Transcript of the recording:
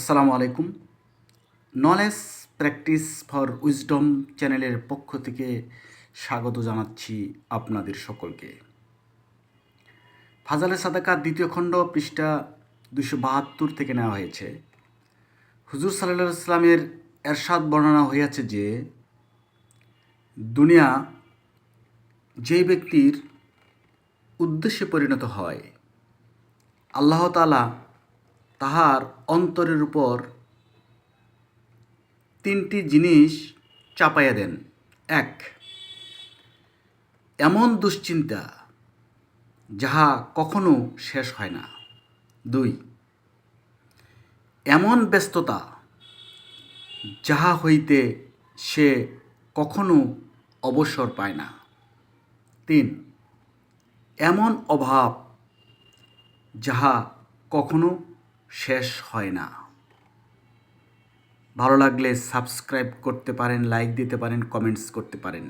আসসালামু আলাইকুম। Knowledge practice for wisdom চ্যানেলের পক্ষ থেকে স্বাগত জানাচ্ছি আপনাদের সকলকে। ফাজালে সাদাকার দ্বিতীয় খণ্ড পৃষ্ঠা দুশো বাহাত্তর থেকে নেওয়া হয়েছে। হুজুর সাল্লাহ ইসলামের এরশাদ বর্ণনা হইয়াছে যে, দুনিয়া যেই ব্যক্তির উদ্দেশ্যে পরিণত হয়, আল্লাহ তালা তাহার অন্তরের উপর তিনটি জিনিস চাপাইয়া দেন। এক, এমন দুশ্চিন্তা যাহা কখনো শেষ হয় না। দুই, এমন ব্যস্ততা যাহা হইতে সে কখনো অবসর পায় না। তিন, এমন অভাব যাহা কখনো শেষ হয় না। ভালো লাগলে সাবস্ক্রাইব করতে পারেন লাইক দিতে পারেন কমেন্টস করতে পারেন।